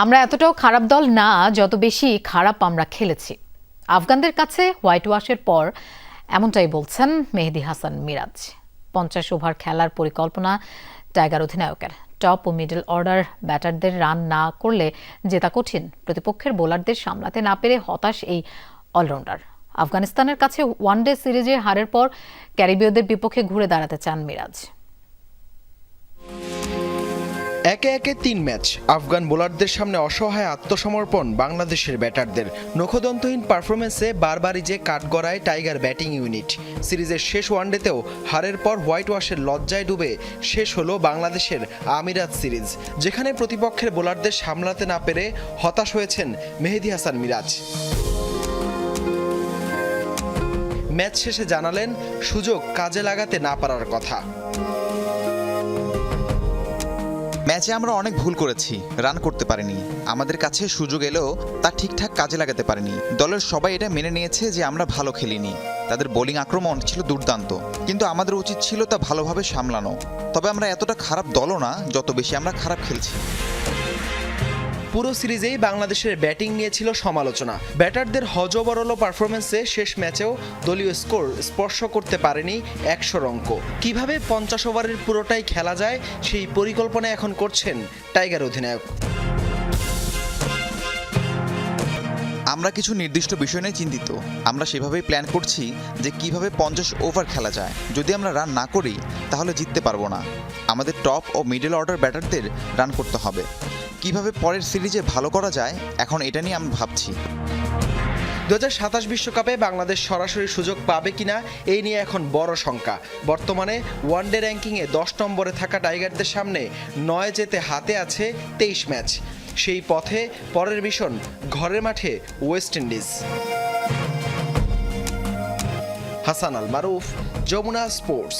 আমরা এতটাও খারাপ দল না যত বেশি খারাপ আমরা খেলেছি। আফগানদের কাছে হোয়াইট ওয়াশের পর এমনটাই বলছেন মেহেদি হাসান মিরাজ। পঞ্চাশ ওভার খেলার পরিকল্পনা টাইগার অধিনায়কের। টপ ও মিডল অর্ডার ব্যাটারদের রান না করলে জেতা কঠিন। প্রতিপক্ষের বোলারদের সামলাতে না পেরে হতাশ এই অলরাউন্ডার। আফগানিস্তানের কাছে ওয়ানডে সিরিজে হারের পর ক্যারিবীয়দের বিপক্ষে ঘুরে দাঁড়াতে চান মিরাজ। একে একে তিন ম্যাচ। আফগান বোলারদের সামনে অসহায় আত্মসমর্পণ বাংলাদেশের ব্যাটারদের। নখদন্তহীন পারফরমেন্সে বারবারই যে কাঠগড়ায় টাইগার ব্যাটিং ইউনিট। সিরিজের শেষ ওয়ানডেতেও হারের পর হোয়াইট ওয়াশের লজ্জায় ডুবে শেষ হলো বাংলাদেশের আমিরাত সিরিজ, যেখানে প্রতিপক্ষের বোলারদের সামলাতে না পেরে হতাশ হয়েছেন মেহেদি হাসান মিরাজ। ম্যাচ শেষে জানালেন, সুযোগ কাজে লাগাতে না পারার কথা। ম্যাচে আমরা অনেক ভুল করেছি, রান করতে পারিনি। আমাদের কাছে সুযোগ এলেও তা ঠিকঠাক কাজে লাগাতে পারিনি। দলের সবাই এটা মেনে নিয়েছে যে আমরা ভালো খেলিনি। তাদের বোলিং আক্রমণ ছিল দুর্দান্ত, কিন্তু আমাদের উচিত ছিল তা ভালোভাবে সামলানো। তবে আমরা এতটা খারাপ দলও না, যত বেশি আমরা খারাপ খেলছি। পুরো সিরিজেই বাংলাদেশের ব্যাটিং নিয়ে ছিল সমালোচনা। ব্যাটারদের হজবরল পারফরমেন্সে শেষ ম্যাচেও দলীয় স্কোর স্পর্শ করতে পারেনি একশোর অঙ্ক। কীভাবে পঞ্চাশ ওভারের পুরোটাই খেলা যায়, সেই পরিকল্পনা এখন করছেন টাইগার অধিনায়ক। আমরা কিছু নির্দিষ্ট বিষয় নিয়ে চিন্তিত। আমরা সেভাবেই প্ল্যান করছি যে কীভাবে পঞ্চাশ ওভার খেলা যায়। যদি আমরা রান না করি, তাহলে জিততে পারব না। আমাদের টপ ও মিডল অর্ডার ব্যাটারদের রান করতে হবে। কীভাবে পরের সিরিজে ভালো করা যায়, এখন এটা নিয়ে আমি ভাবছি। দু হাজার বিশ্বকাপে বাংলাদেশ সরাসরি সুযোগ পাবে কিনা, এই নিয়ে এখন বড় শঙ্কা। বর্তমানে ওয়ানডে র্যাঙ্কিংয়ে দশ নম্বরে থাকা টাইগারদের সামনে নয় যেতে হাতে আছে তেইশ ম্যাচ। সেই পথে পরের মিশন ঘরের মাঠে West Indies. Hasan Al Maruf, Jamuna sports.